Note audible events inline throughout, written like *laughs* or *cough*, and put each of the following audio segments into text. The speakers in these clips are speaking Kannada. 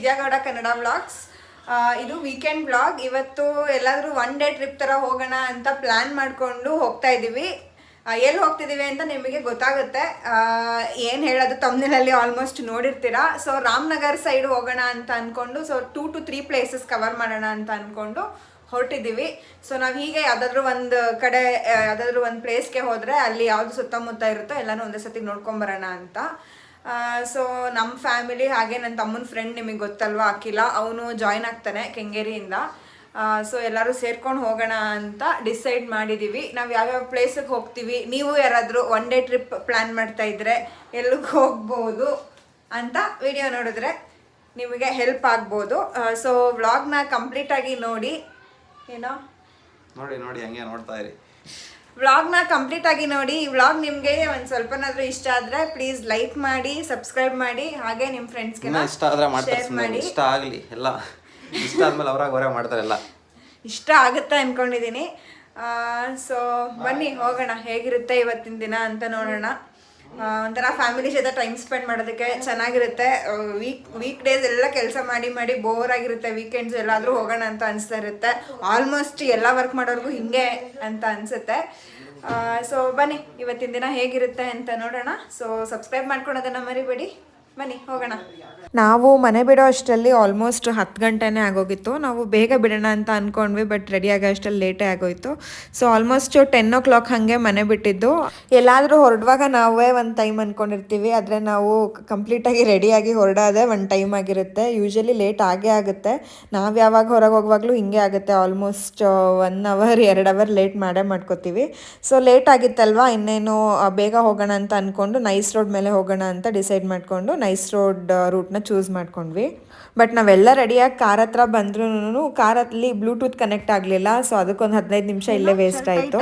ವಿದ್ಯಾಗೌಡ ಕನ್ನಡ ಬ್ಲಾಗ್ಸ್. ಇದು ವೀಕೆಂಡ್ ಬ್ಲಾಗ್ ಇವತ್ತು ಎಲ್ಲಾದರೂ ಒನ್ ಡೇ ಟ್ರಿಪ್ ಥರ ಹೋಗೋಣ ಅಂತ ಪ್ಲ್ಯಾನ್ ಮಾಡಿಕೊಂಡು ಹೋಗ್ತಾ ಇದ್ದೀವಿ ಎಲ್ಲಿ ಹೋಗ್ತಿದ್ದೀವಿ ಅಂತ ನಿಮಗೆ ಗೊತ್ತಾಗುತ್ತೆ. ಏನು ಹೇಳೋದು ತಮ್ಮನೇಲಿ ಆಲ್ಮೋಸ್ಟ್ ನೋಡಿರ್ತೀರಾ. ಸೊ ರಾಮನಗರ್ ಸೈಡ್ ಹೋಗೋಣ ಅಂತ ಅಂದ್ಕೊಂಡು so two to three places cover ಮಾಡೋಣ ಅಂತ ಅಂದ್ಕೊಂಡು ಹೊರಟಿದ್ದೀವಿ ಸೊ ನಾವು ಹೀಗೆ ಯಾವುದಾದ್ರೂ ಒಂದು ಕಡೆ, ಯಾವುದಾದ್ರೂ ಒಂದು ಪ್ಲೇಸ್ಗೆ ಹೋದರೆ ಅಲ್ಲಿ ಯಾವುದು ಸುತ್ತಮುತ್ತ ಇರುತ್ತೋ ಎಲ್ಲನೂ ಒಂದೇ ಸತಿ ನೋಡ್ಕೊಂಬರೋಣ ಅಂತ. ಸೊ ನಮ್ಮ ಫ್ಯಾಮಿಲಿ ಹಾಗೆ ನನ್ನ ತಮ್ಮನ ಫ್ರೆಂಡ್ ನಿಮಗೆ ಗೊತ್ತಲ್ವಾ ಅಖಿಲ? ಅವನು ಜಾಯ್ನ್ ಆಗ್ತಾನೆ ಕೆಂಗೇರಿಯಿಂದ. ಸೊ ಎಲ್ಲರೂ ಸೇರ್ಕೊಂಡು ಹೋಗೋಣ ಅಂತ ಡಿಸೈಡ್ ಮಾಡಿದ್ದೀವಿ ನಾವು ಯಾವ್ಯಾವ ಪ್ಲೇಸಿಗೆ ಹೋಗ್ತೀವಿ? ನೀವು ಯಾರಾದರೂ ಒನ್ ಡೇ ಟ್ರಿಪ್ ಪ್ಲ್ಯಾನ್ ಮಾಡ್ತಾ ಇದ್ರೆ ಎಲ್ಲಿಗೆ ಹೋಗ್ಬೋದು ಅಂತ ವಿಡಿಯೋ ನೋಡಿದ್ರೆ ನಿಮಗೆ ಹೆಲ್ಪ್ ಆಗ್ಬೋದು. ಸೊ ವ್ಲಾಗ್ನ ಕಂಪ್ಲೀಟಾಗಿ ನೋಡಿ. ಏನೋ? ನೋಡಿ ನೋಡಿ, ಹಂಗೆ ನೋಡ್ತಾ ಇರಿ. ವ್ಲಾಗ್ನ ಕಂಪ್ಲೀಟ್ ಆಗಿ ನೋಡಿ. ಈ ವ್ಲಾಗ್ ನಿಮಗೆ ಒಂದು ಸ್ವಲ್ಪನಾದರೂ ಇಷ್ಟ ಆದ್ರೆ ಪ್ಲೀಸ್ ಲೈಕ್ ಮಾಡಿ ಸಬ್ಸ್ಕ್ರೈಬ್ ಮಾಡಿ ಹಾಗೆ ನಿಮ್ಮ ಫ್ರೆಂಡ್ಸ್ಗೆ ಇಷ್ಟ ಆದ್ರೆ ಮಾಡ್ತಾರೆ ಮಾಡಿ. ಇಷ್ಟ ಆಗಲಿ ಎಲ್ಲ. ಇಷ್ಟ ಆದ್ಮೇಲೆ ಅವ್ರಾಗ ಹೊರ ಮಾಡ್ತಾರೆ ಎಲ್ಲ. ಇಷ್ಟ ಆಗುತ್ತೆ ಅನ್ಕೊಂಡಿದ್ದೀನಿ ಸೊ ಬನ್ನಿ ಹೋಗೋಣ. ಹೇಗಿರುತ್ತೆ ಇವತ್ತಿನ ದಿನ ಅಂತ ನೋಡೋಣ. ಒಂಥರ ಫ್ಯಾಮಿಲಿ ಜೊತೆ ಟೈಮ್ ಸ್ಪೆಂಡ್ ಮಾಡೋದಕ್ಕೆ ಚೆನ್ನಾಗಿರುತ್ತೆ. ವೀಕ್ ವೀಕ್ ಡೇಸ್ ಎಲ್ಲ ಕೆಲಸ ಮಾಡಿ ಮಾಡಿ ಬೋರ್ ಆಗಿರುತ್ತೆ. ವೀಕೆಂಡ್ಸ್ ಎಲ್ಲಾದರೂ ಹೋಗೋಣ ಅಂತ ಅನಿಸ್ತಾ ಇರುತ್ತೆ. ಆಲ್ಮೋಸ್ಟ್ ಎಲ್ಲ ವರ್ಕ್ ಮಾಡೋರ್ಗೂ ಹಿಂಗೆ ಅಂತ ಅನಿಸುತ್ತೆ. ಸೊ ಬನ್ನಿ, ಇವತ್ತಿನ ದಿನ ಹೇಗಿರುತ್ತೆ ಅಂತ ನೋಡೋಣ. ಸೊ ಸಬ್ಸ್ಕ್ರೈಬ್ ಮಾಡ್ಕೊಳೋದನ್ನ ಮರಿಬೇಡಿ. ಬನ್ನಿ, ಹೋಗೋಣ. ನಾವು ಮನೆ ಬಿಡೋ ಅಷ್ಟರಲ್ಲಿ ಆಲ್ಮೋಸ್ಟ್ ಹತ್ತು ಗಂಟೆನೇ ಆಗೋಗಿತ್ತು. ನಾವು ಬೇಗ ಬಿಡೋಣ ಅಂತ ಅಂದ್ಕೊಂಡ್ವಿ ಬಟ್ ರೆಡಿ ಆಗೋ ಅಷ್ಟರಲ್ಲಿ ಲೇಟೇ ಆಗೋಯ್ತು. So almost ten o'clock ಹಾಗೆ ಮನೆ ಬಿಟ್ಟಿದ್ದು. ಎಲ್ಲಾದರೂ ಹೊರಡುವಾಗ ನಾವೇ ಒಂದು ಟೈಮ್ ಅಂದ್ಕೊಂಡಿರ್ತೀವಿ ಆದರೆ ನಾವು ಕಂಪ್ಲೀಟಾಗಿ ರೆಡಿಯಾಗಿ ಹೊರಡೋದೇ ಒಂದು ಟೈಮ್ ಆಗಿರುತ್ತೆ. ಯೂಶಲಿ ಲೇಟ್ ಆಗೇ ಆಗುತ್ತೆ. ನಾವು ಯಾವಾಗ ಹೊರಗೆ ಹೋಗುವಾಗಲೂ ಹಿಂಗೆ ಆಗುತ್ತೆ. ಆಲ್ಮೋಸ್ಟ್ ಒನ್ ಅವರ್ ಎರಡು ಅವರ್ ಲೇಟ್ ಮಾಡೇ ಮಾಡ್ಕೋತೀವಿ. ಸೊ ಲೇಟ್ ಆಗಿತ್ತಲ್ವಾ? ಇನ್ನೇನು ಬೇಗ ಹೋಗೋಣ ಅಂತ ಅಂದ್ಕೊಂಡು ನೈಸ್ ರೋಡ್ ಮೇಲೆ ಹೋಗೋಣ ಅಂತ ಡಿಸೈಡ್ ಮಾಡಿಕೊಂಡು ನೈಸ್ ರೋಡ್ ರೂಟ್ನ ಚೂಸ್ ಮಾಡ್ಕೊಂಡ್ವಿ. ಬಟ್ ನಾವೆಲ್ಲ ರೆಡಿಯಾಗಿ ಕಾರ್ ಹತ್ರ ಬಂದ್ರೂ ಕಾರಲ್ಲಿ ಬ್ಲೂಟೂತ್ ಕನೆಕ್ಟ್ ಆಗಲಿಲ್ಲ. ಸೊ ಅದಕ್ಕೊಂದು ಹದಿನೈದು ನಿಮಿಷ ಇಲ್ಲೇ ವೇಸ್ಟ್ ಆಯ್ತು.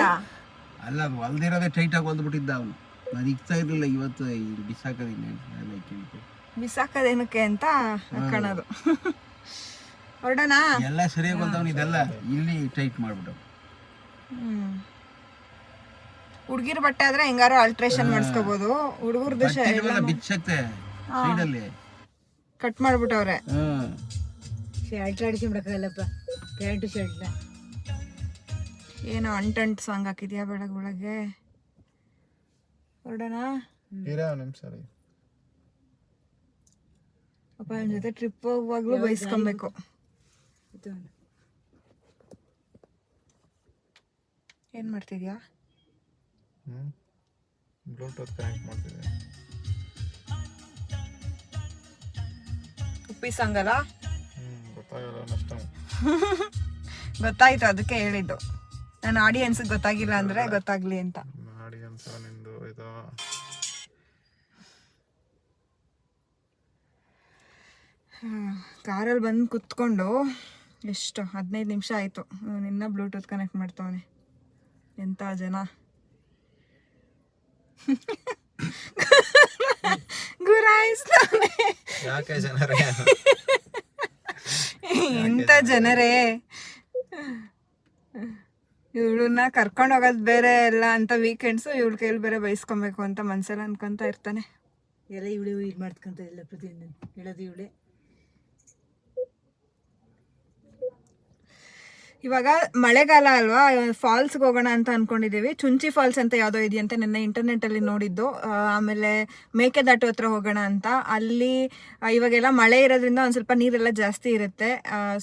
ಅಲ್ಲ ಹೊಲ್ದಿರೋದೇ ಟೈಟ್ ಆಗಿ ಹೊಲ್ದ್ಬಿಟ್ಟಿದ್ದ ಅವನು. ನಾನು ಇಕ್ತಾ ಇರ್ಲಿಲ್ಲ ಇವತ್ತು ಬಿಸಾಕೋದಿಲ್ಲ ಬಿಸಾಕೋದೇನಕ್ಕೆ ಅಂತ ಹಾಕೋಣದು. ಹೊರಡೋಣ? ಎಲ್ಲ ಸರಿಯಾಗಿ ಬಂದವನು ಇದೆಲ್ಲ. ಇಲ್ಲಿ ಟೈಟ್ ಮಾಡ್ಬಿಟ್ಟು ಹುಡುಗಿರ ಬಟ್ಟೆ ಆದ್ರೆ ಹೆಂಗಾರು ಆಲ್ಟ್ರೇಷನ್ ಮಾಡಿಸ್ಕೋಬಹುದು ಹುಡುಗರ್ದು ಬಿಚ್ಚತ್ತೆ ಸೈಡಲ್ಲಿ. ಕಟ್ ಮಾಡ್ಬಿಟ್ಟವ್ರೆ. ಹ್ಮ್ ಶರ್ಟ್ ಆಡಿಸ್ಬಿಡಕ್ಕಲ್ಲಪ್ಪ ಪ್ಯಾಂಟ್ ಶರ್ಟ್ನ ಏನೋ ಅಂಟಂಟ್ ಸಾಂಗ್ ಹಾಕಿದ್ಯಾ ಬೆಳಗ್ಗೆ ಬೆಳಗ್ಗೆ? ಹೊರಡೋಣ? ಅಪ್ಪ ನನ್ನ ಜೊತೆ ಟ್ರಿಪ್ ಹೋಗುವಾಗ್ಲೂ ಬಯಸ್ಕೊಬೇಕು ಏನು ಮಾಡ್ತಿದ್ಯಾ? ಬ್ಲೂಟೂತ್ ಕನೆಕ್ಟ್ ಮಾಡ್ತಿದ್ದೆ. ಉಪ್ಪಿ ಹಂಗಲ್ಲ? ಗೊತ್ತಾಯ್ತು ಅದಕ್ಕೆ ಹೇಳಿದ್ದು. ನನ್ನ ಆಡಿಯನ್ಸ್ ಗೊತ್ತಾಗಿಲ್ಲ ಅಂದ್ರೆ ಗೊತ್ತಾಗ್ಲಿ ಅಂತ. ಕಾರಲ್ಲಿ ಬಂದು ಕುತ್ಕೊಂಡು ಎಷ್ಟು ಹದಿನೈದು ನಿಮಿಷ ಆಯಿತು. ನಿನ್ನ ಬ್ಲೂಟೂತ್ ಕನೆಕ್ಟ್ ಮಾಡ್ತವನೆ. ಎಂಥ ಜನ? *laughs* ಗುರಾಯಿಸ್ತಾನೆ ಯಾಕೆ ಜನರೇ? *laughs* ಇಂಥ ಜನರೇ? ಇವಳನ್ನ ಕರ್ಕೊಂಡು ಹೋಗೋದು ಬೇರೆ ಎಲ್ಲ ಅಂತ ವೀಕೆಂಡ್ಸು ಇವಳ ಕೈಲಿ ಬೇರೆ ಬೈಸ್ಕೊಬೇಕು ಅಂತ ಮನ್ಸಲ್ಲಿ ಅನ್ಕೊಂತ ಇರ್ತಾನೆ. ಎಲ್ಲ ಇವಳು ಇದು ಮಾಡ್ಕೊಂತ ಇಲ್ಲ ಪ್ರತಿಯೊಂದು ಹೇಳೋದು ಇವಳೆ. ಇವಾಗ ಮಳೆಗಾಲ ಅಲ್ವಾ ಫಾಲ್ಸ್ಗೆ ಹೋಗೋಣ ಅಂತ ಅನ್ಕೊಂಡಿದ್ದೀವಿ. ಚುಂಚಿ ಫಾಲ್ಸ್ ಅಂತ ಯಾವುದೋ ಇದೆಯಂತೆ ನಿನ್ನೆ ಇಂಟರ್ನೆಟ್ ಅಲ್ಲಿ ನೋಡಿದ್ದು ಆಮೇಲೆ ಮೇಕೆದಾಟು ಹತ್ರ ಹೋಗೋಣ ಅಂತ. ಅಲ್ಲಿ ಇವಾಗೆಲ್ಲ ಮಳೆ ಇರೋದ್ರಿಂದ ಒಂದು ಸ್ವಲ್ಪ ನೀರೆಲ್ಲ ಜಾಸ್ತಿ ಇರುತ್ತೆ.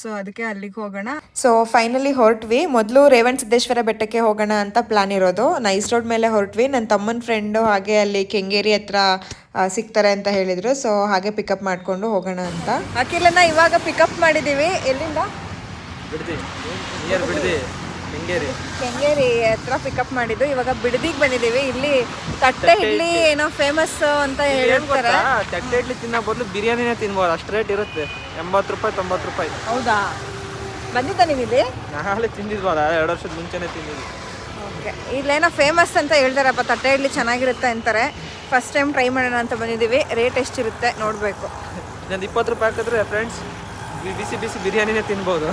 ಸೊ ಅದಕ್ಕೆ ಅಲ್ಲಿಗೆ ಹೋಗೋಣ. ಸೊ ಫೈನಲಿ ಹೊರಟ್ವಿ. ಮೊದಲು ರೇವಣ ಸಿದ್ದೇಶ್ವರ ಬೆಟ್ಟಕ್ಕೆ ಹೋಗೋಣ ಅಂತ ಪ್ಲಾನ್ ಇರೋದು. ನೈಸ್ ರೋಡ್ ಮೇಲೆ ಹೊರಟ್ವಿ. ನನ್ನ ತಮ್ಮನ ಫ್ರೆಂಡು ಹಾಗೆ ಅಲ್ಲಿ ಕೆಂಗೇರಿ ಹತ್ರ ಸಿಗ್ತಾರೆ ಅಂತ ಹೇಳಿದ್ರು. ಸೊ ಹಾಗೆ ಪಿಕಪ್ ಮಾಡ್ಕೊಂಡು ಹೋಗೋಣ ಅಂತ. ಅಖಿಲನ್ನ ಇವಾಗ ಪಿಕಪ್ ಮಾಡಿದೀವಿ ಎಲ್ಲಿಂದ? ಬಿಡ್ದಿ. ನಿಯರ್ ಬಿಡ್ದಿ. ಕೆಂಗೇರಿ. ಕೆಂಗೇರಿ ಹತ್ರ ಪಿಕಪ್ ಮಾಡಿದ್ದು. ಇವಾಗ ಬಿಡದಿಗೆ ಬಂದಿದ್ದೀವಿ. ಇಲ್ಲಿ ತಟ್ಟೆ ಇಡ್ಲಿ ಏನೋ ಫೇಮಸ್ ಅಂತ ಹೇಳ್ತಾರೆ. ತಟ್ಟೆ ಇಡ್ಲಿ ತಿನ್ನೋ ಬದಲು ಬಿರಿಯಾನಿನೇ ತಿನ್ಬೋದು. ಅಷ್ಟು ರೇಟ್ ಇರುತ್ತೆ. ಎಂಬತ್ತು ರೂಪಾಯಿ ತೊಂಬತ್ತು ರೂಪಾಯಿ. ಹೌದಾ? ಬಂದಿದ್ದ ನೀವು ಇಲ್ಲಿ ನಾಳೆ ತಿಂದಿದ್ವಲ್ಲ. ಎರಡು ವರ್ಷದ ಮುಂಚೆನೇ ತಿಂದಿದ್ವಿ ಓಕೆ. ಇಲ್ಲೇನೋ ಫೇಮಸ್ ಅಂತ ಹೇಳ್ತಾರಪ್ಪ ತಟ್ಟೆ ಇಡ್ಲಿ ಚೆನ್ನಾಗಿರುತ್ತೆ ಅಂತಾರೆ. ಫಸ್ಟ್ ಟೈಮ್ ಟ್ರೈ ಮಾಡೋಣ ಅಂತ ಬಂದಿದ್ದೀವಿ. ರೇಟ್ ಎಷ್ಟಿರುತ್ತೆ ನೋಡಬೇಕು. ನಂದು ಇಪ್ಪತ್ತು ರೂಪಾಯಿ ಹಾಕಿದ್ರೆ ಫ್ರೆಂಡ್ಸ್ ಬಿಸಿ ಬಿಸಿ ಬಿರಿಯಾನಿನೇ ತಿನ್ಬೋದು.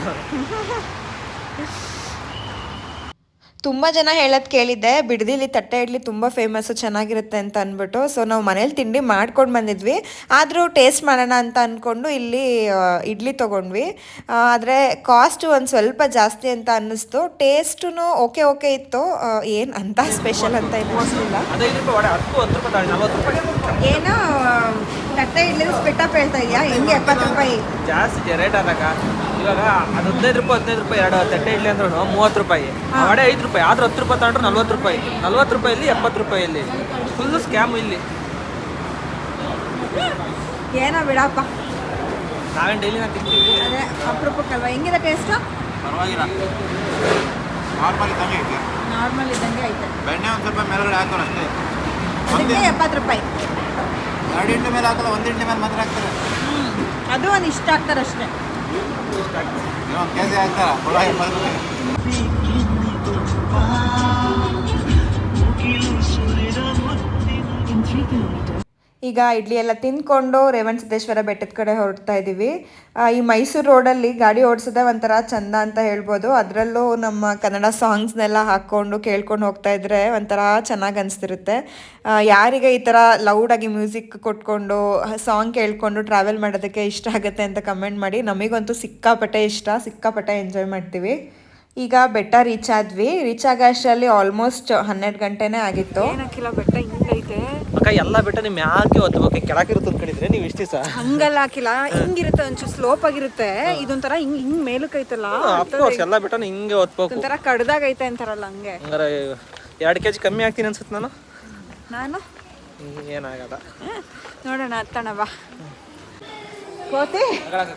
ತುಂಬ ಜನ ಹೇಳೋದು ಕೇಳಿದ್ದೆ ಬಿಡದಿಲಿ ತಟ್ಟೆ ಇಡ್ಲಿ ತುಂಬ ಫೇಮಸ್ಸು ಚೆನ್ನಾಗಿರುತ್ತೆ ಅಂತ ಅಂದ್ಬಿಟ್ಟು. ಸೊ ನಾವು ಮನೇಲಿ ತಿಂಡಿ ಮಾಡ್ಕೊಂಡು ಬಂದಿದ್ವಿ. ಆದರೂ ಟೇಸ್ಟ್ ಮಾಡೋಣ ಅಂತ ಅಂದ್ಕೊಂಡು ಇಲ್ಲಿ ಇಡ್ಲಿ ತೊಗೊಂಡ್ವಿ. ಆದರೆ ಕಾಸ್ಟು ಒಂದು ಸ್ವಲ್ಪ ಜಾಸ್ತಿ ಅಂತ ಅನ್ನಿಸ್ತು. ಟೇಸ್ಟು ಓಕೆ ಓಕೆ ಇತ್ತು. ಏನು ಅಂತ ಸ್ಪೆಷಲ್ ಅಂತ ಏನು ಏನೋ ತಟ್ಟೆ ಇಡ್ಲಿ ಸ್ಪಿಟ್ಟಪ್ ಹೇಳ್ತಾ ಇದೆಯಾ? ಹೆಂಗೆ? ಎಪ್ಪತ್ತು ರೂಪಾಯಿ. ಜಾಸ್ತಿ ರೇಟ್ ಆದಾಗ ಇವಾಗ ಅದು ಹದಿನೈದು ರೂಪಾಯಿ ಹದಿನೈದು ರೂಪಾಯಿ ಎರಡು ತಟ್ಟೆ ಇಡ್ಲಿ ಅಂದ್ರೂ ಮೂವತ್ತು ರೂಪಾಯಿ. ವಡೆ ಐದು ರೂಪಾಯಿ ಆದ್ರೆ ಹತ್ತು ರೂಪಾಯಿ ತಗೊಂಡ್ರೆ ನಲ್ವತ್ತು ರೂಪಾಯಿ. ನಲ್ವತ್ತು ರೂಪಾಯಲ್ಲಿ ಎಪ್ಪತ್ತು ರೂಪಾಯಲ್ಲಿ ಫುಲ್ಲು ಸ್ಕ್ಯಾಮ್ ಇಲ್ಲಿ. ಏನೋ ಬಿಡಪ್ಪ. ನಾವೇನು ಡೈಲಿ ನಾವು ತಿಂತೀವಿ? ಅದೇ ಅಪರೂಪಕ್ಕಲ್ವಾ? ಹೆಂಗಿದೆ ಟೇಸ್ಟು ಪರವಾಗಿಲ್ಲ. ನಾರ್ಮಲ್ ಇದ್ದಂಗೆ ಐತೆ. ನಾರ್ಮಲ್ ಇದ್ದಂಗೆ ಐತೆ. ಬೆಣ್ಣೆ ಒಂದು ಸ್ವಲ್ಪ ಮೇಲ್ಗಡೆ ಹಾಕೋಣ ಅಷ್ಟೇ. ಎಪ್ಪತ್ತು ರೂಪಾಯಿ. ಎರಡು ಇಂಟೆ ಮೇಲೆ ಹಾಕಲ್ಲ ಒಂದು ಹಿಂಡಿ ಮೇಲೆ ಮಾತ್ರ ಹಾಕ್ತಾರೆ. ಅದು ಒಂದು ಇಷ್ಟ ಆಗ್ತಾರೆ ಅಷ್ಟೇ. ಏನೋ ಕೆ ಜಿ ಹಾಕ್ತಾರ ಕೊಡ ಈಗ ಇಡ್ಲಿ ಎಲ್ಲ ತಿಂದ್ಕೊಂಡು ರೇವಣ ಸಿದ್ದೇಶ್ವರ ಬೆಟ್ಟದ ಕಡೆ ಹೊರಡ್ತಾ ಇದ್ದೀವಿ ಈ ಮೈಸೂರು ರೋಡಲ್ಲಿ ಗಾಡಿ ಓಡಿಸೋದೇ ಒಂಥರ ಚಂದ ಅಂತ ಹೇಳ್ಬೋದು. ಅದರಲ್ಲೂ ನಮ್ಮ ಕನ್ನಡ ಸಾಂಗ್ಸ್ನೆಲ್ಲ ಹಾಕ್ಕೊಂಡು ಕೇಳ್ಕೊಂಡು ಹೋಗ್ತಾ ಇದ್ರೆ ಒಂಥರ ಚೆನ್ನಾಗಿ ಅನಿಸ್ತಿರುತ್ತೆ. ಯಾರಿಗೆ ಈ ಥರ ಲೌಡಾಗಿ ಮ್ಯೂಸಿಕ್ ಕೊಟ್ಕೊಂಡು, ಸಾಂಗ್ ಕೇಳ್ಕೊಂಡು ಟ್ರಾವೆಲ್ ಮಾಡೋದಕ್ಕೆ ಇಷ್ಟ ಆಗುತ್ತೆ ಅಂತ ಕಮೆಂಟ್ ಮಾಡಿ. ನಮಗಂತೂ ಸಿಕ್ಕಾಪಟ್ಟೆ ಇಷ್ಟ, ಸಿಕ್ಕಾಪಟ್ಟೆ ಎಂಜಾಯ್ ಮಾಡ್ತೀವಿ. ಈಗ ಬೆಟ್ಟ ರೀಚ್ ಆದ್ವಿ. ರೀಚ್ ಆಗೋ ಅಷ್ಟರಲ್ಲಿ ಆಲ್ಮೋಸ್ಟ್ ಹನ್ನೆರಡು ಗಂಟೆನೇ ಆಗಿತ್ತು. ಬೆಟ್ಟ ಹಿಂಗೈತೆ. ಅಕ್ಕ ಎಲ್ಲ ಬಿಟ್ಟು ನಿಮ್ಮ ಯಾಕೆ ಒತ್ತಬೇಕು ಕೆಳಗಿರುತ್ತೆ ಅನ್ಕೊಂಡಿದ್ರೆ ನೀವು ಇಷ್ಟು ದಿವಸ? ಹಂಗಲ್ಲ ಹಾಕಿಲ್ಲ ಹಿಂಗಿರುತ್ತೆ ಒಂಚೂರು ಸ್ಲೋಪ್ ಆಗಿರುತ್ತೆ. ಇದೊಂಥರ ಹಿಂಗ್ ಹಿಂಗ್ ಮೇಲಕ್ಕೈತಲ್ಲ ಅಫ್ಕೋರ್ಸ್ ಎಲ್ಲ ಬಿಟ್ಟು ಹಿಂಗೆ ಒತ್ಬೇಕು ಒಂಥರ ಕಡ್ದಾಗ ಐತೆ ಅಂತಾರಲ್ಲ ಹಂಗೆ. ಹಂಗಾರೆ ಎರಡು ಕೆ ಜಿ ಕಮ್ಮಿ ಆಗ್ತೀನಿ ಅನ್ಸುತ್ತೆ ನಾನು. ನಾನು? ಏನಾಗಲ್ಲ. ನೋಡೋಣ ಹತ್ತಣ ಬಾ. ಕೋತಿ?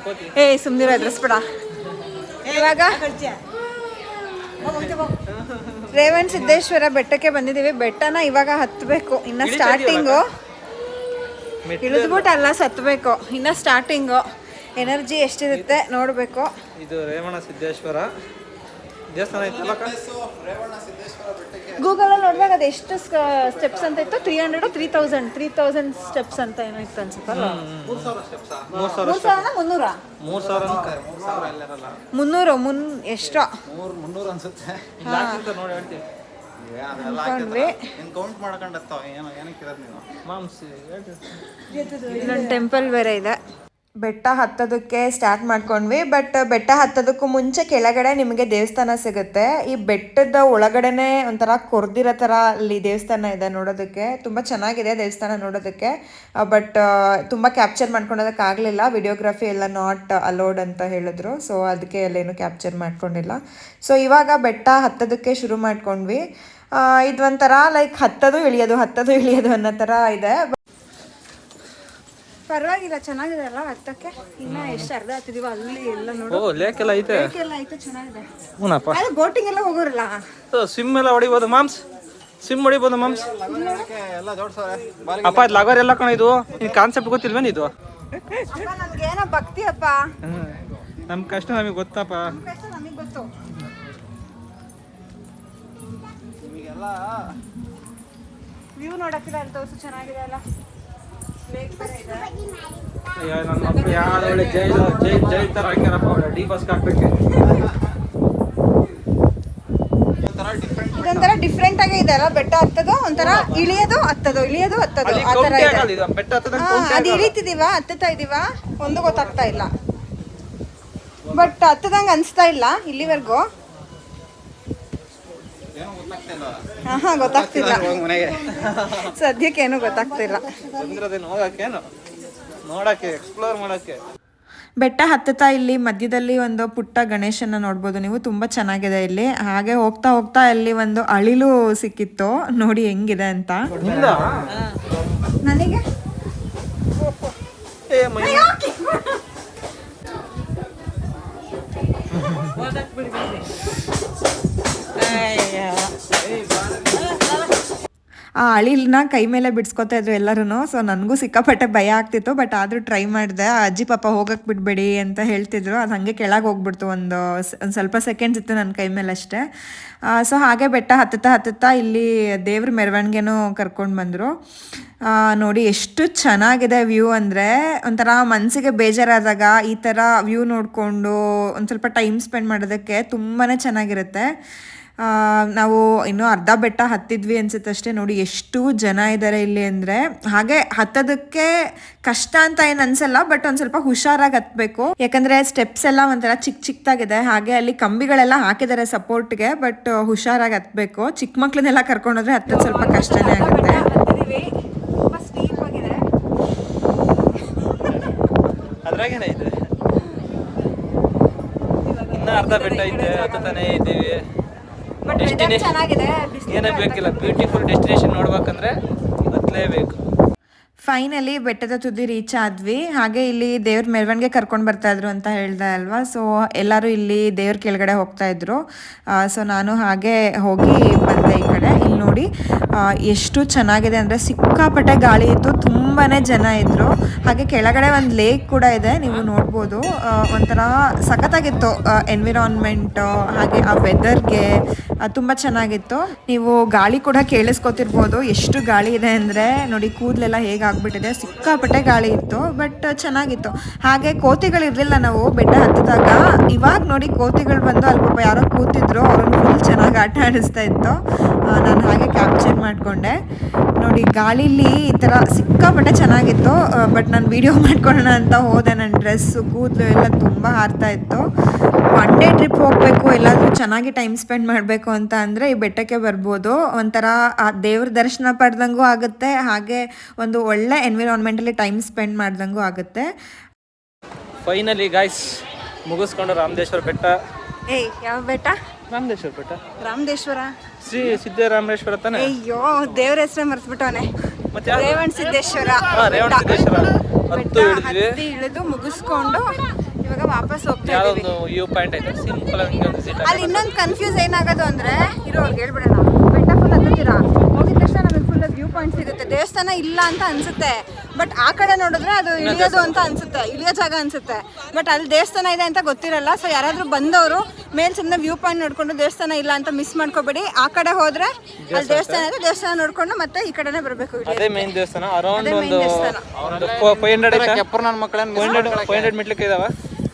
ಕೋತಿ. ಏ ಸುಮ್ನಿರ ಎದುರಿಸ್ಬೇಡ ಇವಾಗ? ರೇವಣ ಸಿದ್ದೇಶ್ವರ ಬೆಟ್ಟಕ್ಕೆ ಬಂದಿದ್ದೀವಿ. ಬೆಟ್ಟನ ಇವಾಗ ಹತ್ತಬೇಕು ಇನ್ನ ಸ್ಟಾರ್ಟಿಂಗು ಇಳಿದ್ಬಿಟ್ಟು ಅಲ್ಲ ಸತ್ತಬೇಕು ಇನ್ನ ಸ್ಟಾರ್ಟಿಂಗು ಎನರ್ಜಿ ಎಷ್ಟಿರುತ್ತೆ ನೋಡಬೇಕು. ಇದು ರೇವಣ ಸಿದ್ದೇಶ್ವರ. ದೇವಸ್ಥಾನ? ಗೂಗಲಲ್ಲಿ ನೋಡಿದಾಗ ಅದು ಎಷ್ಟು ಸ್ಟೆಪ್ಸ್ ಅಂತ ಇತ್ತು? Three hundred three thousand three thousand steps ಅಂತ ಏನೋ ಇತ್ತು ಅನ್ಸುತ್ತಲ್ಲ? ಮೂರು ಸಾವಿರ ಮುನ್ನೂರ? ಮೂರು ಸಾವಿರ ಮುನ್ನೂರು ಮುನ್ ಎಷ್ಟೋ? ಮೂರು ಮುನ್ನೂರು ಅನ್ಸುತ್ತೆ. ಇಲ್ಲೊಂದು ಟೆಂಪಲ್ ಬೇರೆ ಇದೆ. ಬೆಟ್ಟ ಹತ್ತೋದಕ್ಕೆ ಸ್ಟಾರ್ಟ್ ಮಾಡ್ಕೊಂಡ್ವಿ ಬಟ್ ಬೆಟ್ಟ ಹತ್ತೋದಕ್ಕೂ ಮುಂಚೆ ಕೆಳಗಡೆ ನಿಮಗೆ ದೇವಸ್ಥಾನ ಸಿಗುತ್ತೆ. ಈ ಬೆಟ್ಟದ ಒಳಗಡೆನೆ ಒಂಥರ ಕೊರ್ದಿರೋ ಥರ ಅಲ್ಲಿ ದೇವಸ್ಥಾನ ಇದೆ ನೋಡೋದಕ್ಕೆ. ತುಂಬ ಚೆನ್ನಾಗಿದೆ ದೇವಸ್ಥಾನ ನೋಡೋದಕ್ಕೆ. ಬಟ್ ತುಂಬ ಕ್ಯಾಪ್ಚರ್ ಮಾಡ್ಕೊಳೋದಕ್ಕಾಗಲಿಲ್ಲ ವಿಡಿಯೋಗ್ರಫಿ ಎಲ್ಲ ನಾಟ್ ಅಲೋಡ್ ಅಂತ ಹೇಳಿದ್ರು. ಸೊ ಅದಕ್ಕೆ ಅಲ್ಲೇನು ಕ್ಯಾಪ್ಚರ್ ಮಾಡ್ಕೊಂಡಿಲ್ಲ. ಸೊ ಇವಾಗ ಬೆಟ್ಟ ಹತ್ತೋದಕ್ಕೆ ಶುರು ಮಾಡ್ಕೊಂಡ್ವಿ. ಇದು ಒಂಥರ ಲೈಕ್ ಹತ್ತೋದು ಇಳಿಯೋದು ಹತ್ತೋದು ಇಳಿಯೋದು ಅನ್ನೋ ಥರ ಇದೆ. ಪರವಾಗಿಲ್ಲ ಚೆನ್ನಾಗಿದೆ ಅಲ್ಲ ಹತ್ತಕ್ಕೆ ಇನ್ನ ಎಷ್ಟು ಅರ್ಧ ಹತ್ತಿದೀವ ಅಲ್ಲಿ ಎಲ್ಲ ನೋಡಿ. ಓ ಲೇಕ್ ಎಲ್ಲ ಐತೆ? ಎಲ್ಲ ಆಯ್ತು ಚೆನ್ನಾಗಿದೆ. ಹ್ಞೂನಪ್ಪ ಅದು ಬೋಟಿಂಗ್ ಎಲ್ಲ ಹೋಗೋರಲ್ಲ? ಸ್ವಿಮ್ ಎಲ್ಲ ಹೊಡಿಬೋದು ಮಾಮ್ಸ್? ಸ್ವಿಮ್ ಹೊಡಿಬೋದು ಮಾಮ್ಸ್? ಅಪ್ಪ ಇದು ಲಗರ್ ಎಲ್ಲ ಕಣ ಇದು? ನಿನ್ ಕಾನ್ಸೆಪ್ಟ್ ಗೊತ್ತಿಲ್ವೇನು ಇದು? ಅಪ್ಪ ನಮ್ಗೇನೋ ಭಕ್ತಿ ಅಪ್ಪ. ನಮ್ಮ ಕಷ್ಟ ನಮಗೆ ಗೊತ್ತಪ್ಪ. ನಮಗೆ ಗೊತ್ತು. ವ್ಯೂ ನೋಡಕ್ಕಿಲ್ಲ ಅಲ್ಲಿ ತೋರಿಸು ಚೆನ್ನಾಗಿದೆ ಅಲ್ಲ. ಅಯ್ಯೋ ನನ್ನ ಮಕ್ಕಳು ಯಾರು ಒಳ್ಳೆ ಜೈ ಜೈ ಜೈ ಥರ ಹಾಕ್ಯಾರಪ್ಪ ಒಳ್ಳೆ ಡಿ ಬಸ್ಗೆ ಹಾಕ್ಬೇಕು. ಒಂಥರ ಡಿಫ್ರೆಂಟ್ ಇದೊಂಥರ ಡಿಫ್ರೆಂಟ್ ಆಗೇ ಇದೆ ಅಲ್ಲ ಬೆಟ್ಟ ಹತ್ತದು ಒಂಥರ ಇಳಿಯೋದು ಹತ್ತದು ಇಳಿಯೋದು ಹತ್ತದು ಆ ಥರ ಇದೆ. ಆಗಲ್ಲ ಇದು ಬೆಟ್ಟ ಅದು ಇಳಿತಿದೀವ? ಹತ್ತುತ್ತಾ ಇದೀವ? ಒಂದು ಗೊತ್ತಾಗ್ತಾ ಇಲ್ಲ. ಬಟ್ ಹತ್ತದಂಗ ಅನ್ಸ್ತಾ ಇಲ್ಲ ಇಲ್ಲಿವರೆಗೂ. ಹಾ ಗೊತ್ತಾಗ್ತಿಲ್ಲ. ಮನೆಗೆ? ಸದ್ಯಕ್ಕೆ ಏನು ಗೊತ್ತಾಗ್ತಿಲ್ಲ. ಹೋಗಕ್ಕೇನು ನೋಡಕ್ಕೆ ಎಕ್ಸ್ಪ್ಲೋರ್ ಮಾಡಕ್ಕೆ. ಬೆಟ್ಟ ಹತ್ತುತ್ತಾ ಇಲ್ಲಿ ಮಧ್ಯದಲ್ಲಿ ಒಂದು ಪುಟ್ಟ ಗಣೇಶನ ನೋಡ್ಬೋದು ನೀವು. ತುಂಬ ಚೆನ್ನಾಗಿದೆ ಇಲ್ಲಿ. ಹಾಗೆ ಹೋಗ್ತಾ ಹೋಗ್ತಾ ಇಲ್ಲಿ ಒಂದು ಅಳಿಲು ಸಿಕ್ಕಿತ್ತು. ನೋಡಿ ಹೆಂಗಿದೆ ಅಂತ. ನನಗೆ? ಏ ಮೈ ಆ ಅಳಿಲ್ನ ಕೈ ಮೇಲೆ ಬಿಡಿಸ್ಕೊತಾ ಇದ್ರು ಎಲ್ಲರೂ ಸೊ ನನಗೂ ಸಿಕ್ಕಾಪಟ್ಟೆ ಭಯ ಆಗ್ತಿತ್ತು ಬಟ್ ಆದರೂ ಟ್ರೈ ಮಾಡಿದೆ. ಅಜ್ಜಿ ಪಾಪ ಹೋಗಕ್ಕೆ ಬಿಡಬೇಡಿ ಅಂತ ಹೇಳ್ತಿದ್ರು. ಅದು ಹಾಗೆ ಕೆಳಗೆ ಹೋಗ್ಬಿಡ್ತು ಒಂದು ಒಂದು ಸ್ವಲ್ಪ ಸೆಕೆಂಡ್ಸ್ ಇತ್ತು ನನ್ನ ಕೈ ಮೇಲೆ ಅಷ್ಟೇ. ಸೊ ಹಾಗೆ ಬೆಟ್ಟ ಹತ್ತುತ್ತಾ ಹತ್ತುತ್ತಾ ಇಲ್ಲಿ ದೇವ್ರ ಮೆರವಣಿಗೆನೂ ಕರ್ಕೊಂಡು ಬಂದರು. ನೋಡಿ ಎಷ್ಟು ಚೆನ್ನಾಗಿದೆ ವ್ಯೂ ಅಂದರೆ, ಒಂಥರ ಮನಸ್ಸಿಗೆ ಬೇಜಾರಾದಾಗ ಈ ಥರ ವ್ಯೂ ನೋಡಿಕೊಂಡು ಒಂದು ಸ್ವಲ್ಪ ಟೈಮ್ ಸ್ಪೆಂಡ್ ಮಾಡೋದಕ್ಕೆ ತುಂಬಾ ಚೆನ್ನಾಗಿರುತ್ತೆ. ನಾವು ಇನ್ನೂ ಅರ್ಧ ಬೆಟ್ಟ ಹತ್ತಿದ್ವಿ ಅನ್ಸುತ್ತೆ ಅಷ್ಟೇ. ನೋಡಿ, ಎಷ್ಟು ಜನ ಇದ್ದಾರೆ ಇಲ್ಲಿ ಅಂದರೆ. ಹಾಗೆ ಹತ್ತೋದಕ್ಕೆ ಕಷ್ಟ ಅಂತ ಏನು ಅನ್ಸಲ್ಲ ಬಟ್ ಒಂದು ಸ್ವಲ್ಪ ಹುಷಾರಾಗಿ ಹತ್ಬೇಕು. ಯಾಕಂದರೆ ಸ್ಟೆಪ್ಸ್ ಎಲ್ಲ ಒಂಥರ ಚಿಕ್ಕ ಚಿಕ್ಕದಾಗಿದೆ ಹಾಗೆ ಅಲ್ಲಿ ಕಂಬಿಗಳೆಲ್ಲ ಹಾಕಿದ್ದಾರೆ ಸಪೋರ್ಟ್ಗೆ ಬಟ್ ಹುಷಾರಾಗಿ ಹತ್ಬೇಕು. ಚಿಕ್ಕ ಮಕ್ಳನ್ನೆಲ್ಲ ಕರ್ಕೊಂಡೋದ್ರೆ ಹತ್ತೋದು ಸ್ವಲ್ಪ ಕಷ್ಟನೇ ಆಗುತ್ತೆ. ಇದೆ. ಅರ್ಧ ಬೆಟ್ಟ ಐತೆ ಹತ್ತಾನೆ ಇದ್ದೀವಿ. ಡೆಸ್ಟಿನೇಷನ್ ಚೆನ್ನಾಗಿದೆ. ಏನೇ ಬೇಕಿಲ್ಲ ಬ್ಯೂಟಿಫುಲ್ ಡೆಸ್ಟಿನೇಷನ್ ನೋಡ್ಬೇಕಂದ್ರೆ ಹತ್ತಲೇಬೇಕು ಫೈನಲಿ ಬೆಟ್ಟದ ತುದಿ ರೀಚ್ ಆದ್ವಿ. ಹಾಗೆ ಇಲ್ಲಿ ದೇವ್ರ ಮೆರವಣಿಗೆ ಕರ್ಕೊಂಡು ಬರ್ತಾ ಇದ್ರು ಅಂತ ಹೇಳ್ದೆ ಅಲ್ವಾ? ಸೊ ಎಲ್ಲರೂ ಇಲ್ಲಿ ದೇವ್ರ ಕೆಳಗಡೆ ಹೋಗ್ತಾ ಇದ್ರು. ಸೊ ನಾನು ಹಾಗೆ ಹೋಗಿ ಬಂದೆ ಈ ಕಡೆ. ಇಲ್ಲಿ ನೋಡಿ ಎಷ್ಟು ಚೆನ್ನಾಗಿದೆ ಅಂದರೆ ಸಿಕ್ಕಾಪಟ್ಟೆ ಗಾಳಿ ಇತ್ತು ತುಂಬಾ ಜನ ಇದ್ರು. ಹಾಗೆ ಕೆಳಗಡೆ ಒಂದು ಲೇಕ್ ಕೂಡ ಇದೆ, ನೀವು ನೋಡ್ಬೋದು. ಒಂಥರ ಸಖತ್ತಾಗಿತ್ತು ಎನ್ವಿರಾನ್ಮೆಂಟ್ ಹಾಗೆ ಆ ವೆದರ್ಗೆ ತುಂಬ ಚೆನ್ನಾಗಿತ್ತು. ನೀವು ಗಾಳಿ ಕೂಡ ಕೇಳಿಸ್ಕೊತಿರ್ಬೋದು, ಎಷ್ಟು ಗಾಳಿ ಇದೆ ಅಂದರೆ. ನೋಡಿ, ಕೂದಲೆಲ್ಲ ಹೇಗೆ ಆಗ್ಬಿಟ್ಟಿದೆ. ಸಿಕ್ಕಾಪಟ್ಟೆ ಗಾಳಿ ಇತ್ತು ಬಟ್ ಚೆನ್ನಾಗಿತ್ತು. ಹಾಗೆ ಕೋತಿಗಳು ಇರಲಿಲ್ಲ ನಾವು ಬೆಟ್ಟ ಹತ್ತಿದಾಗ. ಇವಾಗ ನೋಡಿ ಕೋತಿಗಳು ಬಂದು ಅಲ್ಲಿ ಪಾಪ ಯಾರೋ ಕೂತಿದ್ರು, ಅವ್ರನ್ನ ಫುಲ್ ಚೆನ್ನಾಗಿ ಆಟ ಆಡಿಸ್ತಾ ಇತ್ತು. ನಾನು ಹಾಗೆ ಕ್ಯಾಪ್ಚರ್ ಮಾಡಿಕೊಂಡೆ. ನೋಡಿ, ಗಾಳಿಲಿ ಈ ಥರ ಸಿಕ್ಕಾಪಟ್ಟೆ ಚೆನ್ನಾಗಿತ್ತು ಬಟ್ ನಾನು ವಿಡಿಯೋ ಮಾಡ್ಕೊಳ್ಳೋಣ ಅಂತ ಹೋದೆ. ನನ್ನ ಡ್ರೆಸ್ಸು ಕೂದಲು ಎಲ್ಲ ತುಂಬ ಹಾರ್ತಾ ಇತ್ತು. ಒನ್ ಡೇ ಟ್ರಿಪ್ ಹೋಗಬೇಕು ಎಲ್ಲಾದರೂ ಚೆನ್ನಾಗಿ ಟೈಮ್ ಸ್ಪೆಂಡ್ ಮಾಡಬೇಕು ಅಂತ ಅಂದರೆ ಈ ಬೆಟ್ಟಕ್ಕೆ ಬರ್ಬೋದು. ಒಂಥರ ಆ ದೇವ್ರ ದರ್ಶನ ಪಡೆದಂಗೂ ಆಗುತ್ತೆ ಹಾಗೆ ಒಂದು ಒಳ್ಳೆ ಎನ್ವಿರಾನ್ಮೆಂಟಲ್ಲಿ ಟೈಮ್ ಸ್ಪೆಂಡ್ ಮಾಡ್ದಂಗೂ ಆಗುತ್ತೆ. ಫೈನಲಿ ಗಾಯ್ಸ್ ಮುಗಿಸ್ಕೊಂಡು ರಾಮದೇಶ್ವರ ಬೆಟ್ಟ. ಏಯ್ ಯಾವ ಬೆಟ್ಟ? ರಾಮದೇಶ್ವರ ಬೆಟ್ಟ. ರಾಮದೇಶ್ವರ? ಶ್ರೀ ಸಿದ್ದರಾಮೇಶ್ವರ ತಾನೆ. ಅಯ್ಯೋ ದೇವ್ರ ಹೆಸರೇ ಮರ್ತ್ಬಿಟ್ಟವನೆ? ರೇವಣ ಸಿದ್ದೇಶ್ವರ ಹಾ ರೇವಣ ಸಿದ್ದೇಶ್ವರ ಹತ್ತಿ ಇಳಿದು ಮುಗಿಸ್ಕೊಂಡು ಇವಾಗ ವಾಪಸ್ ಹೋಗ್ತಾ ಇದೀವಿ. ವ್ಯೂ ಪಾಯಿಂಟ್ ಐತೆ ಸಿಂಪಲ್ ಹಂಗೆ ಒಂದು ಸೀಟ್ ಅಲ್ಲಿ ಇನ್ನೊಂದು ಕನ್ಫ್ಯೂಸ್ ಏನಾಗೋದು ಅಂದ್ರೆ ಇರೋರ್ಗೆ ಹೇಳ್ಬಿಡೋಣ. ಬೆಟ್ಟ ಫುಲ್ ಹತ್ತುತ್ತೀರಾ ಹೋಗಿದ ತಕ್ಷಣ ನಮಗೆ ಫುಲ್ ವ್ಯೂ ಪಾಯಿಂಟ್ ಸಿಗುತ್ತೆ. ದೇವಸ್ಥಾನ ಇಲ್ಲ ಅಂತ ಅನ್ಸುತ್ತೆ. ಬಟ್ ಆ ಕಡೆ ನೋಡಿದ್ರೆ ಅದು ಇಳಿಯೋದು ಅಂತ ಅನ್ಸುತ್ತೆ. ಇಳಿಯೋ ಜಾಗ ಅನ್ಸುತ್ತೆ. ಬಟ್ ಅಲ್ಲಿ ದೇವಸ್ಥಾನ ಇದೆ ಅಂತ ಗೊತ್ತಿರಲ್ಲ ಸೊ ಯಾರಾದರೂ ಬಂದವರು ಮೇಲ್ ಸುಮ್ಮನೆ ವ್ಯೂ ಪಾಯಿಂಟ್ ನೋಡ್ಕೊಂಡು ದೇವಸ್ಥಾನ ಇಲ್ಲ ಅಂತ ಮಿಸ್ ಮಾಡ್ಕೋಬೇಡಿ. ಆ ಕಡೆ ಹೋದ್ರೆ ಅಲ್ಲಿ ದೇವಸ್ಥಾನ ಇದೆ. ದೇವಸ್ಥಾನ ನೋಡ್ಕೊಂಡು ಮತ್ತೆ ಈ ಕಡೆನೇ ಬರಬೇಕು ಅದೇ ಮೇನ್ ದೇವಸ್ಥಾನ ಅರೌಂಡ್ ಒಂದು ಫೈವ್ ಹಂಡ್ರೆಡ್ ಕೆಪ್ಪರ್ ನನ್ನ ಮಕ್ಕಳೇನು ಫೈವ್ ಹಂಡ್ರೆಡ್ ಫೈವ್ ಹಂಡ್ರೆಡ್ ಮೆಟ್ಲಿಕ್ಕೆ ಇದಾವ?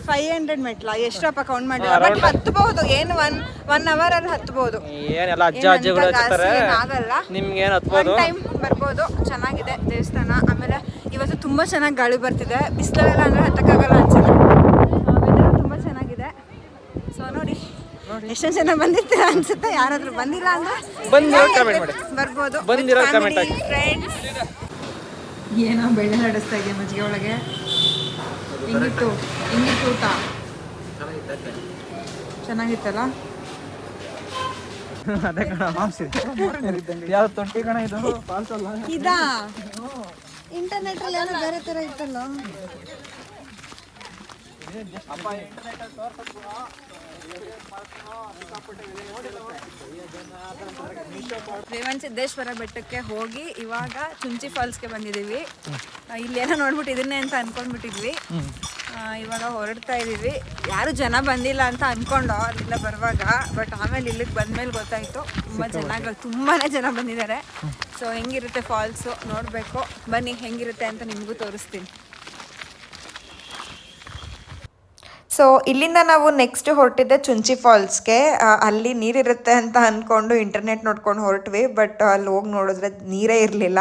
ಫೈವ್ ಹಂಡ್ರೆಡ್ ಮೆಟ್ಲ ಎಷ್ಟಪ್ಪ ಕೌಂಟ್ ಮಾಡಿಲ್ಲ ಬಟ್ ಹತ್ಬಹುದು ಏನು ಒನ್ ಒನ್ ಅವರ್ ಅಲ್ಲಿ ಹತ್ತಬಹುದು ಏನೆಲ್ಲ ಅಜ್ಜ ಅಜ್ಜಿಗಳು ಜಾಸ್ತಿ ಆಗಲ್ಲ. ನಿಮ್ಗೆ ಏನು ಒನ್ ಟೈಮ್ ಬರ್ಬೋದು ಚೆನ್ನಾಗಿದೆ ದೇವಸ್ಥಾನ. ಆಮೇಲೆ ಇವತ್ತು ತುಂಬಾ ಚೆನ್ನಾಗಿ ಗಾಳಿ ಬರ್ತಿದೆ. ಬಿಸಿಲೆಲ್ಲ ಅಂದ್ರೆ ಹತ್ತಕ್ಕಾಗಲ್ಲ ಅನ್ಸುತ್ತೆ. ತುಂಬಾ ಚೆನ್ನಾಗಿದೆ. ಸೊ ನೋಡಿ ಎಷ್ಟೊಂದು ಜನ ಬಂದಿರ್ತೀರ ಅನ್ಸುತ್ತೆ? ಯಾರಾದ್ರೂ ಬಂದಿಲ್ಲ ಅಂದ್ರೆ ಬಂದಿರೋ ಕಮೆಂಟ್ ಮಾಡಿ. ಬರ್ಬೋದು. ಬಂದಿರೋ ಕಮೆಂಟ್ ಹಾಕಿ. ಫ್ರೆಂಡ್ಸ್ ಏನೋ ಬೆಳೆ ನಡೆಸ್ತಾ ಇದೆ ಮಜ್ಜಿಗೆ ಒಳಗೆ? ಹಿಂಗಿತ್ತು ಹಿಂಗಿತ್ತು ಊಟ. ಚೆನ್ನಾಗಿತ್ತಲ್ಲ? ಅದೇ ಕಣ ಯಾವ ತೊಟ್ಟಿ ಕಣ ಇದು? ಫಾಲ್ಸ್ ಅಲ್ಲ ಇದಾ? ಇಂಟರ್ನೆಟ್ ಅಲ್ಲಿ ಏನೋ ಬೇರೆ ತರ ಇತ್ತಲ್ಲ. ರೇವಣ ಸಿದ್ದೇಶ್ವರ ಬೆಟ್ಟಕ್ಕೆ ಹೋಗಿ ಇವಾಗ ಚುಂಚಿ ಫಾಲ್ಸ್ಗೆ ಬಂದಿದ್ದೀವಿ. ಇಲ್ಲೇನೋ ನೋಡ್ಬಿಟ್ಟು ಇದನ್ನೇ ಅಂತ ಅನ್ಕೊಂಡ್ಬಿಟ್ಟಿದ್ವಿ. ಇವಾಗ ಹೊರಡ್ತಾ ಇದೀವಿ. ಯಾರು ಜನ ಬಂದಿಲ್ಲ ಅಂತ ಅನ್ಕೊಂಡು ಅಲ್ಲಿಂದ ಬರುವಾಗ ಬಟ್ ಆಮೇಲೆ ಇಲ್ಲಿಗೆ ಬಂದ್ಮೇಲೆ ಗೊತ್ತಾಯ್ತು. ತುಂಬ ಚೆನ್ನಾಗಿ ತುಂಬಾನೇ ಜನ ಬಂದಿದ್ದಾರೆ. ಸೊ ಹೆಂಗಿರುತ್ತೆ ಫಾಲ್ಸು ನೋಡಬೇಕು. ಬನ್ನಿ ಹೆಂಗಿರುತ್ತೆ ಅಂತ ನಿಮಗೂ ತೋರಿಸ್ತೀನಿ. ಸೊ ಇಲ್ಲಿಂದ ನಾವು ನೆಕ್ಸ್ಟ್ ಹೊರಟಿದ್ದೆ ಚುಂಚಿ ಫಾಲ್ಸ್ಗೆ ಅಲ್ಲಿ ನೀರಿರುತ್ತೆ ಅಂತ ಅಂದ್ಕೊಂಡು ಇಂಟರ್ನೆಟ್ ನೋಡ್ಕೊಂಡು ಹೊರಟ್ವಿ ಬಟ್ ಅಲ್ಲಿ ಹೋಗಿ ನೋಡಿದ್ರೆ ನೀರೇ ಇರಲಿಲ್ಲ.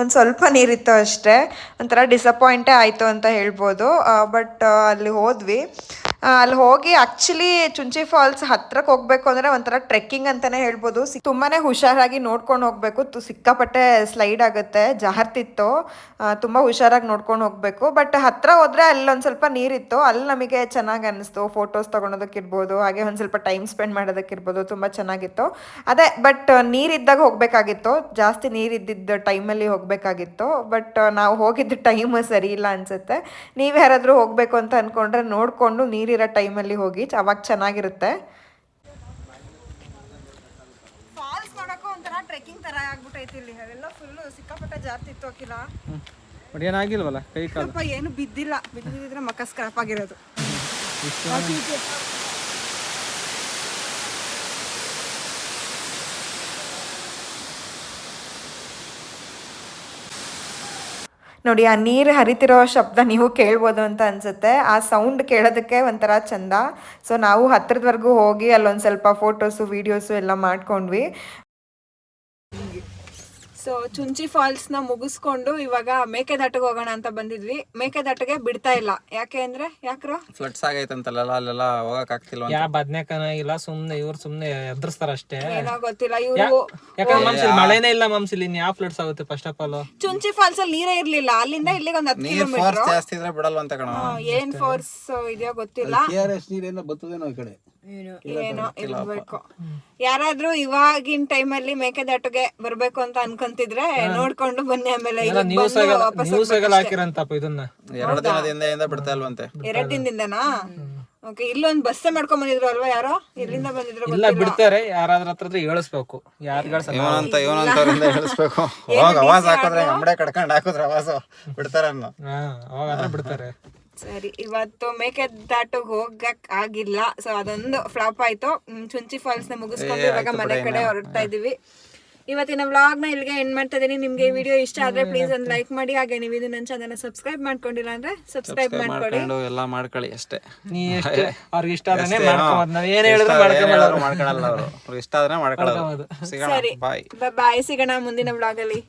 ಒಂದು ಸ್ವಲ್ಪ ನೀರಿತ್ತು ಅಷ್ಟೇ. ಒಂಥರ ಡಿಸಪಾಯಿಂಟೇ ಆಯಿತು ಅಂತ ಹೇಳ್ಬೋದು. ಬಟ್ ಅಲ್ಲಿ ಹೋದ್ವಿ. ಅಲ್ಲಿ ಹೋಗಿ ಆ್ಯಕ್ಚುಲಿ ಚುಂಚಿ ಫಾಲ್ಸ್ ಹತ್ರಕ್ಕೆ ಹೋಗಬೇಕು ಅಂದರೆ ಒಂಥರ ಟ್ರೆಕ್ಕಿಂಗ್ ಅಂತಾನೆ ಹೇಳ್ಬೋದು. ತುಂಬಾನೇ ತುಂಬಾ ಹುಷಾರಾಗಿ ನೋಡ್ಕೊಂಡು ಹೋಗಬೇಕು. ತು ಸಿಕ್ಕಾಪಟ್ಟೆ ಸ್ಲೈಡ್ ಆಗುತ್ತೆ. ಜಾರ್ತಿತ್ತು ತುಂಬ ಹುಷಾರಾಗಿ ನೋಡ್ಕೊಂಡು ಹೋಗಬೇಕು. ಬಟ್ ಹತ್ರ ಅಲ್ಲಿ ಅಲ್ಲೊಂದು ಸ್ವಲ್ಪ ನೀರಿತ್ತು. ಅಲ್ಲಿ ನಮಗೆ ಚೆನ್ನಾಗಿ ಅನಿಸ್ತು. ಫೋಟೋಸ್ ತೊಗೊಳೋದಕ್ಕಿರ್ಬೋದು ಹಾಗೆ ಒಂದು ಸ್ವಲ್ಪ ಟೈಮ್ ಸ್ಪೆಂಡ್ ಮಾಡೋದಕ್ಕಿರ್ಬೋದು ತುಂಬ ಚೆನ್ನಾಗಿತ್ತು. ಅದೇ ಬಟ್ ನೀರಿದ್ದಾಗ ಹೋಗ್ಬೇಕಾಗಿತ್ತು. ಜಾಸ್ತಿ ನೀರಿದ್ದಿದ್ದ ಟೈಮಲ್ಲಿ ಹೋಗ್ಬೇಕಾಗಿತ್ತು. ಬಟ್ ನಾವು ಹೋಗಿದ್ದ ಟೈಮ್ ಸರಿ ಇಲ್ಲ ಅನಿಸುತ್ತೆ. ನೀವು ಯಾರಾದರೂ ಹೋಗಬೇಕು ಅಂತ ಅನ್ಕೊಂಡ್ರೆ ನೋಡ್ಕೊಂಡು ನೋಡಿಕೊಂಡು ನೀರಿರೋ ಟೈಮಲ್ಲಿ ಹೋಗಿ ಅವಾಗ ಚೆನ್ನಾಗಿರುತ್ತೆ. ಫಾಲ್ಸ್ ನೋಡಕ್ಕೂ ಒಂಥರ ಟ್ರೆಕ್ಕಿಂಗ್ ತರ ಆಗ್ಬಿಟ್ಟೈತಿ ಇಲ್ಲಿ. ಅವೆಲ್ಲ ಫುಲ್ಲು ಸಿಕ್ಕಾಪಟ್ಟೆ ಜಾರ್ತಿತ್ತು ಹಾಕಿಲ್ಲ ಬಟ್ ಏನಾಗಿಲ್ವಲ್ಲ ಕೈ ಕಾಲು? ಸ್ವಲ್ಪ ಏನು ಬಿದ್ದಿಲ್ಲ. ಬಿದ್ದಿದ್ರೆ ಮಕ್ಕ ಸ್ಕ್ರಾಪ್ ಆಗಿರೋದು. ನೋಡಿ, ಆ ನೀರು ಹರಿತಿರೋ ಶಬ್ದ ನೀವು ಕೇಳ್ಬೋದು ಅಂತ ಅನ್ಸುತ್ತೆ. ಆ ಸೌಂಡ್ ಕೇಳೋದಕ್ಕೆ ಒಂಥರ ಚಂದ. ಸೊ ನಾವು ಹತ್ತಿರದವರೆಗೂ ಹೋಗಿ ಅಲ್ಲೊಂದು ಸ್ವಲ್ಪ ಫೋಟೋಸು ವೀಡಿಯೋಸು ಎಲ್ಲ ಮಾಡ್ಕೊಂಡ್ವಿ. ಸೊ ಚುಂಚಿ ಫಾಲ್ಸ್ನ ಮುಗಿಸ್ಕೊಂಡು ಇವಾಗ ಮೇಕೆದಾಟಿಗೆ ಹೋಗೋಣ ಅಂತ ಬಂದಿದ್ವಿ. ಮೇಕೆದಾಟಿಗೆ ಬಿಡ್ತಾ ಇಲ್ಲ. ಯಾಕೆ ಅಂದ್ರೆ ಯಾಕ್ರೋ? ಫ್ಲಡ್ಸ್ ಆಗೈತಂತಲ್ಲ ಅಲ್ಲೆಲ್ಲ ಹೋಗಕ್ ಆಗ್ತಿಲ್ಲ ಯಾ ಬದ್ನೆಕನ ಇಲ್ಲ ಸುಮ್ನೆ ಇವ್ರು ಸುಮ್ನೆ ಎದುರಿಸ್ತಾರ ಅಷ್ಟೇ. ಏನೋ ಗೊತ್ತಿಲ್ಲ ಇವರು ಯಾಕಂದ್ರೆ ಮಮ್ಸಿಲ್ ಮಳೆನೇ ಇಲ್ಲ ಮಮ್ಸಿಲ್ ಇನ್ ಯಾವ ಫ್ಲಡ್ಸ್ ಆಗುತ್ತೆ first of all Chunchi falls ಅಲ್ಲಿ ನೀರೇ ಇರ್ಲಿಲ್ಲ. ಅಲ್ಲಿಂದ ಇಲ್ಲಿಗೆ ಒಂದ್ ಹತ್ತು ನೀರ್ ಕಿಲೋಮೀಟರ್ ಫೋರ್ಸ್ ಜಾಸ್ತಿ ಇದ್ರೆ ಬಿಡಲ್ವಂತ ಅಂತ ಕಣ ಏನ್ ಫೋರ್ಸ್ ಇದೆಯೋ ಗೊತ್ತಿಲ್ಲ. ಕೆ ಆರ್ ಎಸ್ ನೀರೇನೋ ಬರ್ತದೇನೋ ಈ ಕಡೆ. ಏನೋ ಇರ್ಬೇಕು. ಯಾರಾದ್ರೂ ಇವಾಗಿನ ಟೈಮಲ್ಲಿ ಮೇಕೆದಾಟುಗೆ ಬರ್ಬೇಕು ಅಂತ ಅನ್ಕೊಂತಿದ್ರೆ ನೋಡ್ಕೊಂಡು ಬನ್ನಿ ಆಮೇಲೆ ನ್ಯೂಸ್ ಹಾಕಿರಂತಪ್ಪ ಇದನ್ನ. ಎರಡು ದಿನದಿಂದ ಇಂದ ಬಿಡ್ತಾ ಇಲ್ವಂತೆ. ಎರಡ್ ದಿನದಿಂದನಾ? ಓಕೆ ಇಲ್ಲೊಂದ್ ಬಸ್ ಮಾಡ್ಕೊಂಡ್ ಬಂದಿದ್ರು ಅಲ್ವಾ ಯಾರೋ? ಇಲ್ಲಿಂದ ಬಂದಿದ್ರು ಇಲ್ಲ ಬಿಡ್ತಾರೆ. ಯಾರಾದ್ರ ಹತ್ರ ಹತ್ರ ಹೇಳಿಸ್ಬೇಕು. ಯಾರ್ಗಳ ಇವನಂತ ಇವನಂತವ್ರಿಂದ ಹೇಳಿಸ್ಬೇಕು. ಅವಾಗ ಅವಾಜ್ ಹಾಕಿದ್ರೆ ನಮ್ಮಡೆ ಕಡ್ಕೊಂಡ್ ಹಾಕಿದ್ರೆ ಅವಾಜ ಬಿಡ್ತಾರ ಅನ್ನೋ ಹಾ ಅವಾಗ ಬಿಡ್ತಾರೆ. ಸರಿ ಇವತ್ತು ಮೇಕೆದಾಟುಗ್ ಹೋಗಕ್ ಆಗಿಲ್ಲ. ಸೊ ಅದೊಂದು ಫ್ಲಾಪ್ ಆಯ್ತು. ಚುಂಚಿ ಫಾಲ್ಸ್ನ ಮುಗಿಸ್ಕೊಂಡು ಇವಾಗ ಮನೆ ಕಡೆ ಹೊರಡ್ತಾ ಇದೀವಿ. ಇವತ್ತಿನ ವ್ಲಾಗ್ನ ಇಲ್ಲಿಗೆ ಎಂಡ್ ಮಾಡ್ತಾ ಇದೀನಿ. ನಿಮ್ಗೆ ಈ ವಿಡಿಯೋ ಇಷ್ಟ ಆದ್ರೆ ಪ್ಲೀಸ್ ಒಂದು ಲೈಕ್ ಮಾಡಿ. ಹಾಗೆ ನೀವು ಇದು ನನ್ನ ಚಾನಲ್ ಸಬ್ಸ್ಕ್ರೈಬ್ ಮಾಡ್ಕೊಂಡಿಲ್ಲ ಅಂದ್ರೆ ಸಬ್ಸ್ಕ್ರೈಬ್ ಮಾಡ್ಕೊಳ್ಳಿ. ಮಾಡ್ಕೊಂಡು ಎಲ್ಲ ಮಾಡ್ಕೊಳ್ಳಿ ಅಷ್ಟೇ. ನೀ ಎಷ್ಟು? ಅವ್ರಿಗೆ ಇಷ್ಟ ಆದ್ರೆ ಮಾಡ್ಕೊಂಬದ್ ನಾವ್. ಏನ್ ಹೇಳಿದ್ರು ಮಾಡ್ಕೊಂಬಲ್ಲ ಮಾಡ್ಕೊಳಲ್ಲ ಅವರು. ಇಷ್ಟ ಆದ್ರೆ ಮಾಡ್ಕೊಳ್ಳೋದು ಸರಿ. ಬಾಯ್ ಬಾಯ್ ಸಿಗೋಣ ಮುಂದಿನ ವ್ಲಾಗಲ್ಲಿ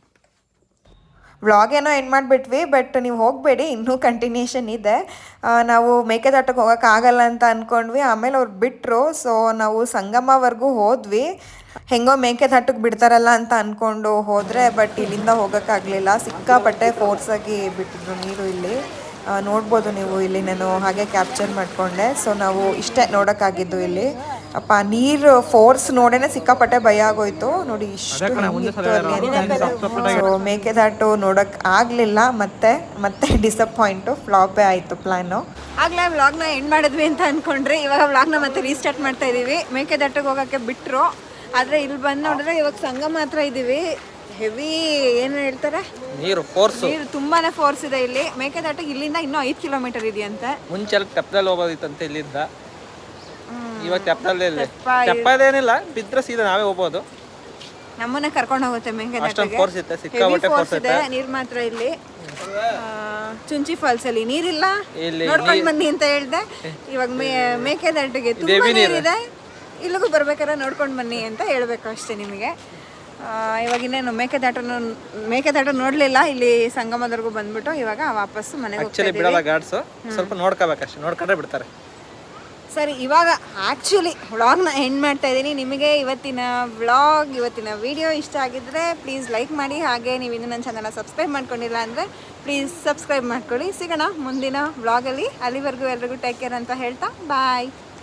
ವ್ಲಾಗ್ ಏನೋ ಎಂಡ್ ಮಾಡಿಬಿಟ್ವಿ ಬಟ್ ನೀವು ಹೋಗಬೇಡಿ, ಇನ್ನೂ ಕಂಟಿನ್ಯೂಷನ್ ಇದೆ. ನಾವು ಮೇಕೆದಾಟಕ್ಕೆ ಹೋಗೋಕ್ಕಾಗಲ್ಲ ಅಂತ ಅಂದ್ಕೊಂಡ್ವಿ ಆಮೇಲೆ ಅವ್ರು ಬಿಟ್ಟರು ಸೊ ನಾವು ಸಂಗಮವರೆಗೂ ಹೋದ್ವಿ. ಹೆಂಗೋ ಮೇಕೆದಾಟಕ್ಕೆ ಬಿಡ್ತಾರಲ್ಲ ಅಂತ ಅಂದ್ಕೊಂಡು ಹೋದರೆ ಬಟ್ ಇಲ್ಲಿಂದ ಹೋಗೋಕ್ಕಾಗಲಿಲ್ಲ ಸಿಕ್ಕಾಪಟ್ಟೆ ಫೋರ್ಸಾಗಿ ಬಿಟ್ಟಿದ್ರು ನೀರು ಇಲ್ಲಿ. ನೋಡ್ಬೋದು ನೀವು ಇಲ್ಲಿ ನಾನು ಹಾಗೆ ಕ್ಯಾಪ್ಚರ್ ಮಾಡಿಕೊಂಡೆ. ಸೊ ನಾವು ಇಷ್ಟೇ ನೋಡೋಕ್ಕಾಗಿದ್ದು ಇಲ್ಲಿ. ಅಪ್ಪ ನೀರು ಫೋರ್ಸ್ ನೋಡೇನೆ ಸಿಕ್ಕಾಪಟ್ಟೆ ಭಯ ಆಗೋಯ್ತು. ನೋಡಿ ಇಷ್ಟು ಸೊ ಮೇಕೆದಾಟು ನೋಡಕ್ ಆಗ್ಲಿಲ್ಲ ಮತ್ತೆ ಮತ್ತೆ *laughs* ಡಿಸಪಾಯಿಂಟು ಫ್ಲಾಪೇ ಆಯ್ತು ಪ್ಲಾನ್ ಆಗ್ಲೇ ವ್ಲಾಗ್ನ ಎಂಡ್ ಮಾಡಿದ್ವಿ ಅಂತ ಅನ್ಕೊಂಡ್ರಿ. ಇವಾಗ ನ ಮತ್ತೆ ರೀಸ್ಟಾರ್ಟ್ ಮಾಡ್ತಾ ಇದೀವಿ. ಮೇಕೆದಾಟಿಗೆ ಹೋಗಕ್ಕೆ ಬಿಟ್ರು. ಆದ್ರೆ ಇಲ್ಲಿ ಬಂದ್ ನೋಡಿದ್ರೆ ಇವಾಗ ಸಂಘ ಮಾತ್ರ ಇದೀವಿ. ಹೆವಿ ಏನು ಹೇಳ್ತಾರೆ? ನೀರು ಫೋರ್ಸ್ ನೀರು ತುಂಬಾನೇ ಫೋರ್ಸ್ ಇದೆ ಇಲ್ಲಿ. ಮೇಕೆದಾಟಿಗೆ ಇಲ್ಲಿಂದ ಇನ್ನೂ ಐದು ಕಿಲೋಮೀಟರ್ ಇದೆಯಂತೆ. ಮುಂಚೆ ಕಪ್ಪದಲ್ಲಿ ಹೋಗೋದಿತ್ತಂತೆ ಇಲ್ಲಿಂದ. ಇವಾಗ ತೆಪ್ಪದಲ್ಲಿ ತೆಪ್ಪದೇನಿಲ್ಲ ಬಿದ್ರೆ ಸೀದಾ ನಾವೇ ಹೋಗ್ಬೋದು. ನಮ್ಮನ್ನ ಕರ್ಕೊಂಡು ಹೋಗುತ್ತೆ ಅಷ್ಟೊಂದು ಫೋರ್ಸ್ ಇತ್ತೆ ಸಿಕ್ಕಾಪಟ್ಟೆ ಫೋರ್ಸ್ ಇದೆ ನೀರ್ ಮಾತ್ರ ಇಲ್ಲಿ. ಚುಂಚಿ ಫಾಲ್ಸ್ ಅಲ್ಲಿ. ನೀರಿಲ್ಲ? ಇಲ್ಲಿ ನೋಡ್ಕೊಂಡ್ ಬನ್ನಿ ಅಂತ ಹೇಳ್ದೆ. ಇವಾಗ ಮೇಕೆದಾಟಿಗೆ ತುಂಬಾ ನೀರಿದೆ. ಇಲ್ಲಿಗೂ ಬರ್ಬೇಕಾದ್ರೆ ನೋಡ್ಕೊಂಡು ಬನ್ನಿ ಅಂತ ಹೇಳ್ಬೇಕು ಅಷ್ಟೇ ನಿಮಗೆ. ಇವಾಗ ಇನ್ನೇನು ಮೇಕೆದಾಟನ ಮೇಕೆದಾಟ ನೋಡ್ಲಿಲ್ಲ. ಇಲ್ಲಿ ಸಂಗಮದವರೆಗೂ ಬಂದ್ಬಿಟ್ಟು ಇವಾಗ ವಾಪಸ್ ಮನೆಗೆ ಬಿಡಲ್ಲ ಗಾಡ್ಸು ಸ್ವಲ್ಪ ನೋಡ್ಕೋಬೇಕಷ್ಟೇ. ನೋಡ್ಕೊಂಡ್ರೆ ಬಿಡ್ತಾರೆ. ಸರಿ, ಇವಾಗ ಆ್ಯಕ್ಚುಲಿ ವ್ಲಾಗ್ನ ಎಂಡ್ ಮಾಡ್ತಾ ಇದ್ದೀನಿ. ನಿಮಗೆ ಇವತ್ತಿನ ವ್ಲಾಗ್ ಇವತ್ತಿನ ವಿಡಿಯೋ ಇಷ್ಟ ಆಗಿದ್ದರೆ ಪ್ಲೀಸ್ ಲೈಕ್ ಮಾಡಿ. ಹಾಗೆ ನೀವು ಇನ್ನೂ ನನ್ನ ಚಾನಲ್ನ ಸಬ್ಸ್ಕ್ರೈಬ್ ಮಾಡ್ಕೊಂಡಿಲ್ಲ ಅಂದರೆ ಪ್ಲೀಸ್ ಸಬ್ಸ್ಕ್ರೈಬ್ ಮಾಡ್ಕೊಳ್ಳಿ. ಸಿಗೋಣ ಮುಂದಿನ ವ್ಲಾಗಲ್ಲಿ ಅಲ್ಲಿವರೆಗೂ ಎಲ್ರಿಗೂ ಟೇಕ್ ಕೇರ್ ಅಂತ ಹೇಳ್ತಾ ಬಾಯ್